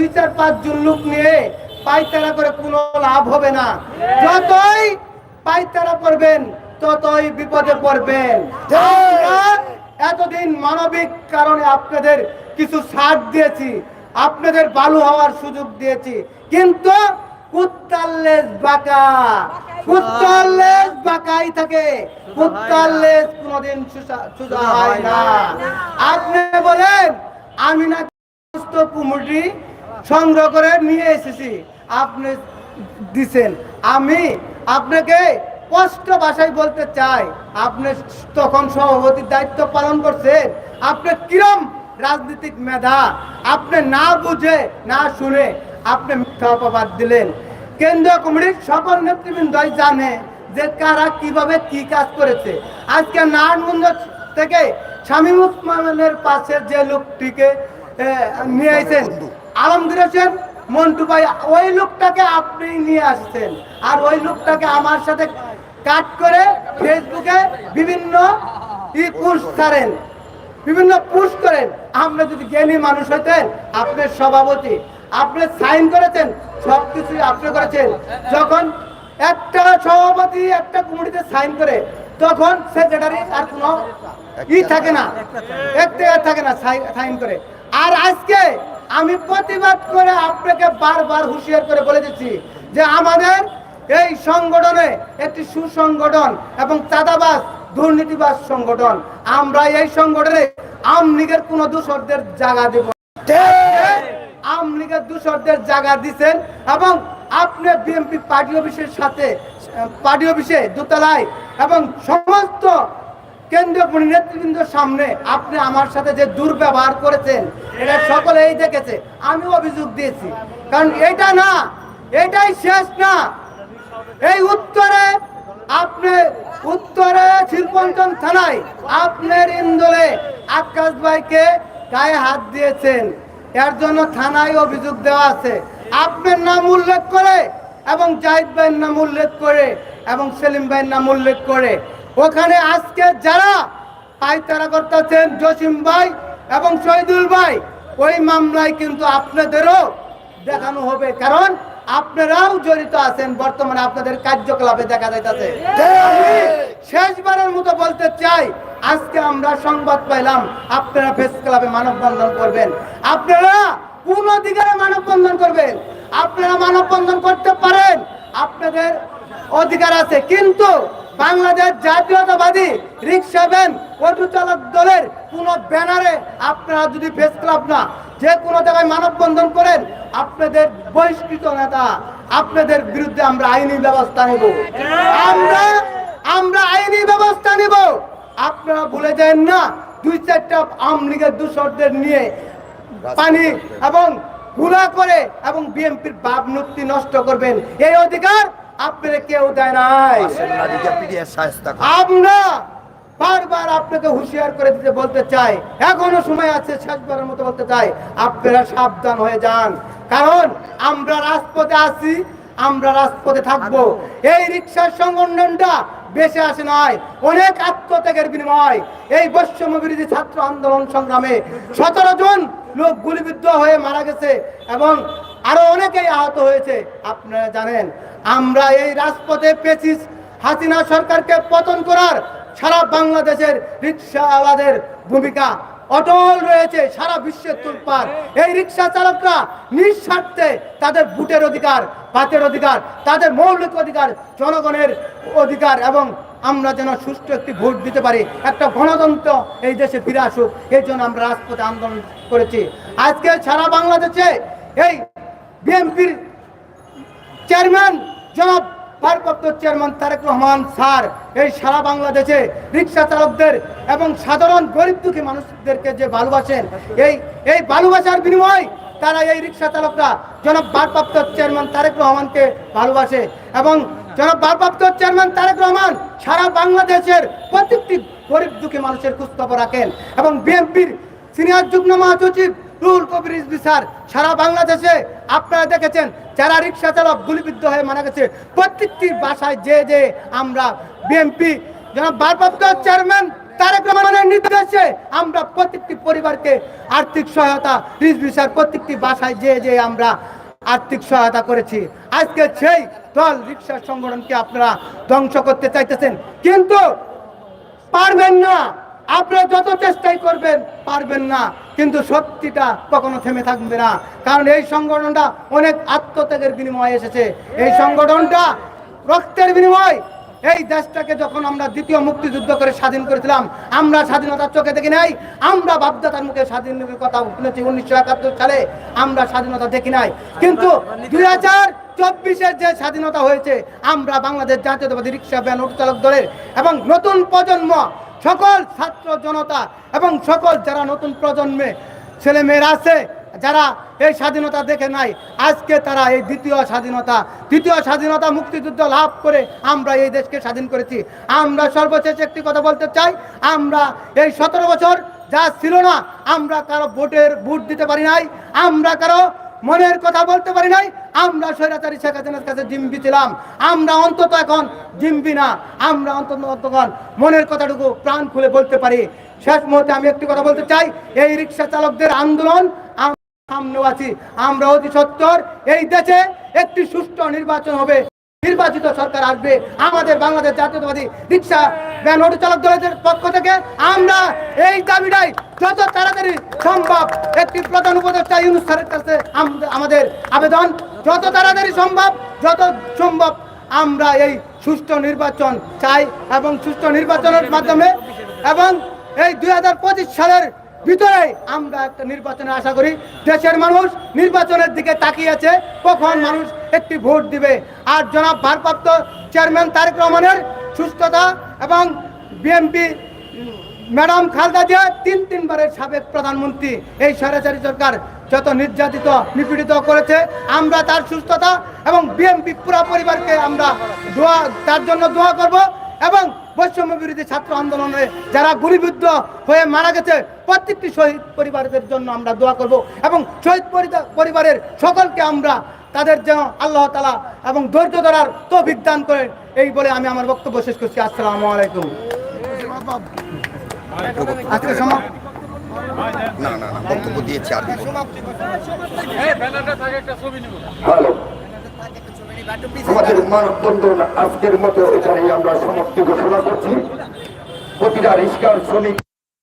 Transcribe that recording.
দুই চার পাঁচ জন লোক নিয়ে পাইতারা করে কোনো লাভ হবে না। যতই পাইতারা করবেন, ততই বিপদে পড়বেন। এতদিন মানবিক কারণে আপনাদের কিছু ছাড় দিয়েছি, আপনাদের বালু হওয়ার সুযোগ দিয়েছি, কিন্তু বাঁকা। বাঁকাই থাকে। আপনি বলেন, আমি না সংগ্রহ করে নিয়ে এসেছি। আপনি দিছেন। আমি আপনাকে স্পষ্ট ভাষায় বলতে চাই, আপনি তখন সভাপতির দায়িত্ব পালন করছেন। আপনি কিরম রাজনৈতিক মেধা? আপনি না বুঝে, না শুনে আপনি মিথ্যা অপবাদ দিলেন। কেন্দ্রীয় কমিটির সকল নেতৃবৃন্দই জানে যে কারা কীভাবে কি কাজ করেছে। আজকে নারায়ণগঞ্জ থেকে শামীম উসমানের পাশে যে লোকটিকে নিয়ে আসছেন আলমগীর হোসেন মন্টু ভাই, ওই লোকটাকে আপনি নিয়ে আসছেন। আর ওই লোকটাকে আমার সাথে কাট করে ফেসবুকে বিভিন্ন ই পোস্ট ছাড়েন, বিভিন্ন পুশ করেন। আপনি যদি জ্ঞানী মানুষ হইতেন আপনার সভাপতি, আপনি সাইন করেছেন সব কিছুই আপনি করেছেন। যখন একটা সভাপতি একটা কমিটিতে সাইন করে, তখন সেক্রেটারি আর কোনো ই থাকে না একটা থাকে না সাইন করে। আর আজকে আমি প্রতিবাদ করে আপনাকে বারবার হুঁশিয়ার করে বলে দিচ্ছি যে আমাদের এই সংগঠনে একটি সুসংগঠন এবং চাঁদাবাজ দুর্নীতিবাস সংগঠন আমরা এই সংগঠনে আমলিগের কোন দূষরদের জায়গা দেব। আমলিগের দূষরদের জায়গা দিচ্ছেন এবং আপনি বিএনপি পার্টি অফিসের সাথে, পার্টি অফিসে দোতলায় এবং সমস্ত কেন্দ্রীয় নেতৃবৃন্দের সামনে আপনি আমার সাথে যে দুর্ব্যবহার করেছেন, এটা সকলেই দেখেছে। আমি অভিযোগ দিয়েছি। কারণ এটা না, এটাই শেষ না। এই উত্তরে আপনি, উত্তরে শিল্পঞ্চন থানায় আপনার ইন্দোলে আকাশ ভাইকে গায়ে হাত দিয়েছেন। এর জন্য থানায় অভিযোগ দেওয়া আছে। আপনার নাম উল্লেখ করে এবং জাহিদ ভাইয়ের নাম উল্লেখ করে এবং সেলিম ভাইয়ের নাম উল্লেখ করে। ওখানে আজকে যারা পাইতারা করতেছেন জসিম ভাই এবং শহীদুল ভাই। ওই মামলায় কিন্তু আপনাদেরও দেখানো হবে কারণ আপনারাও জড়িত আছেন বর্তমানে আপনাদের কার্যকলাপে দেখা যাইতেছে। শেষবারের মতো বলতে চাই আজকে আমরা সংবাদ পাইলাম আপনারা প্রেস ক্লাবে মানববন্ধন করবেন। আপনারা কোন অধিকারে মানববন্ধন করবেন? আপনারা মানববন্ধন করতে পারেন আপনাদের অধিকার আছে কিন্তু বাংলাদেশ জাতীয়তাবাদী রিক্সা ভ্যান অটো চালক দলের কোন ব্যানারে আপনারা যদি প্রেস ক্লাব না, যে কোনো জায়গায় মানববন্ধন করেন, আপনাদের বহিষ্কৃত নেতা, আপনাদের বিরুদ্ধে আমরা আইনি ব্যবস্থা নেব। আমরা আমরা আইনি ব্যবস্থা নেব। আপনারা ভুলে যান না, দুই চারটা আওয়ামী লীগের দূষরদের নিয়ে পানি এবংগুলা করে এবং বিএনপির ভাবমূর্তি নষ্ট করবেন। এই অধিকার আপনারা কেউ দেয় নাই। আমরা বারবার আপনাকে হুঁশিয়ার করে দিতে বলতে চাই। এখনও সময় আছে শেষবারের মতো বলতে চাই আপনারা সাবধান হয়ে যান। কারণ আমরা রাজপথে আছি আমরা রাজপথে থাকব। এই রিক্সার সংগঠনটা বেশি আসে নয় অনেক আত্মত্যাগের বিনিময়। এই বৈষম্য বিরোধী ছাত্র আন্দোলন সংগ্রামে সতেরো জন লোক গুলিবিদ্ধ হয়ে মারা গেছে এবং আরও অনেকেই আহত হয়েছে আপনারা জানেন। আমরা এই রাজপথে পেছিস হাসিনা সরকারকে পতন করার সারা বাংলাদেশের রিক্সাওয়ালাদের ভূমিকা অটল রয়েছে সারা বিশ্বের তুলপার। এই রিক্সা চালকরা নিঃস্বার্থে তাদের ভোটের অধিকার, ভাতের অধিকার, তাদের মৌলিক অধিকার, জনগণের অধিকার এবং আমরা যেন সুষ্ঠু একটি ভোট দিতে পারি, একটা গণতন্ত্র এই দেশে ফিরে আসুক, এই জন্য আমরা রাজপথে আন্দোলন করেছি। আজকে সারা বাংলাদেশে এই বিএনপির চেয়ারম্যান জনাব ভারপ্রাপ্ত চেয়ারম্যান তারেক রহমান স্যার, এই সারা বাংলাদেশে রিক্সা চালকদের এবং সাধারণ গরিব দুঃখী মানুষদেরকে যে ভালোবাসেন, এই এই ভালোবাসার বিনিময় তারা এই রিক্সা চালকরা জনাব ভারপ্রাপ্ত চেয়ারম্যান তারেক রহমানকে ভালোবাসে এবং জনাব ভারপ্রাপ্ত চেয়ারম্যান তারেক রহমান সারা বাংলাদেশের প্রত্যেকটি গরিব দুঃখী মানুষের খোঁজখবর রাখেন এবং বিএনপির সিনিয়র যুগ্ম মহাসচিব রুহুল কবির রিজভী স্যার, সারা বাংলাদেশে আপনারা দেখেছেন, যারা রিক্সা চালক গুলিবিদ্ধ হয়ে মারা গেছে, প্রত্যেকটি বাসায় যে যে আমরা বিএনপি, জনাব ভারপ্রাপ্ত চেয়ারম্যান তারেক রহমানের নির্দেশে আমরা প্রত্যেকটি পরিবারকে আর্থিক সহায়তা রিজভিসার প্রত্যেকটি বাসায় যে যে আমরা আর্থিক সহায়তা করেছি। আজকে সেই দল রিক্সা সংগঠনকে আপনারা ধ্বংস করতে চাইতেছেন। কিন্তু পারবেন না। আপনারা যত চেষ্টাই করবেন, পারবেন না। কিন্তু সত্যিটা কখনো থেমে থাকবে না। কারণ এই সংগঠনটা অনেক আত্মত্যাগের বিনিময়ে এসেছে। এই সংগঠনটা রক্তের বিনিময়। এই দেশটাকে যখন আমরা দ্বিতীয় মুক্তিযুদ্ধ করে স্বাধীন করেছিলাম, আমরা স্বাধীনতার চোখে দেখি নাই। আমরা বাপদাতার মুখে স্বাধীনতার কথা শুনেছি উনিশশো একাত্তর সালে। আমরা স্বাধীনতা দেখি নাই। কিন্তু দুই হাজার চব্বিশের যে স্বাধীনতা হয়েছে, আমরা বাংলাদেশ জাতীয়তাবাদী রিক্সা ভ্যান অটো চালক দলের এবং নতুন প্রজন্ম সকল ছাত্র জনতা এবং সকল যারা নতুন প্রজন্মে ছেলে মেয়েরা আছে, যারা এই স্বাধীনতা দেখে নাই, আজকে তারা এই দ্বিতীয় স্বাধীনতা দ্বিতীয় স্বাধীনতা মুক্তিযুদ্ধ লাভ করে আমরা এই দেশকে স্বাধীন করেছি। আমরা সর্বশেষ একটি কথা বলতে চাই, আমরা এই সতেরো বছর যা ছিল না, আমরা কারও ভোটের ভোট দিতে পারি নাই, আমরা কারও মনের কথা বলতে পারি নাই আমরা স্বৈরাচারী শেখ হাসিনার কাছে ডিম্বি ছিলাম। আমরা অন্তত এখন ডিম্বি না, আমরা অন্তত অন্তখন মনের কথাটুকু প্রাণ খুলে বলতে পারি। শেষ মুহূর্তে আমি একটি কথা বলতে চাই, এই রিক্সা চালকদের আন্দোলন সামনেও আছি, আমরা অতি সত্তর, এই দেশে একটি সুষ্ঠু নির্বাচন হবে। নির্বাচিত সরকার আসবে, আমাদের বাংলাদেশ জাতীয়তাবাদী রিক্সা ভ্যান অটো চালক দলের পক্ষ থেকে আমরা এই দাবিটাই যত তাড়াতাড়ি সম্ভব একটি প্রধান উপদেষ্টা ইউনুস স্যারের কাছে আমাদের আবেদন, যত তাড়াতাড়ি সম্ভব, যত সম্ভব আমরা এই সুষ্ঠু নির্বাচন চাই এবং সুষ্ঠু নির্বাচনের মাধ্যমে এবং এই দুই হাজার পঁচিশ সালের ভিতরে আমরা একটা নির্বাচনে আশা করি দেশের মানুষ নির্বাচনের দিকে তাকিয়ে আছে। কখন মানুষ একটি ভোট দিবে? আর জনাব ভারপ্রাপ্ত চেয়ারম্যান তারেক রহমানের সুস্থতা এবং বিএনপি ম্যাডাম খালদা জিয়া তিন তিনবারের সাবেক প্রধানমন্ত্রী। এই স্বৈরাচারী সরকার যত নির্যাতিত, নিপীড়িত করেছে, আমরা তার সুস্থতা এবং বিএনপি পুরা পরিবারকে আমরা দোয়া, তার জন্য দোয়া করব এবং বৈষম্য বিরোধী ছাত্র আন্দোলনে যারা গুলিবিদ্ধ হয়ে মারা গেছে প্রত্যেকটি শহীদ পরিবারদের জন্য আমরা দোয়া করব এবং শহীদ পরিবারের সকলকে আমরা তাদের যেন আল্লাহ তালা এবং ধৈর্য ধরার তো বিজ্ঞান করে এই বলে আমি আমার বক্তব্য শেষ করছি। আসসালামু আলাইকুম। আজকে সমাপ্ত। না না না বক্তব্য দিয়েছি আর হ্যালো। আমাদের মানববন্ধন আজকের মতো এখানে আমরা সমাপ্তি ঘোষণা করছি। প্রতিটা রিস্কার শ্রমিক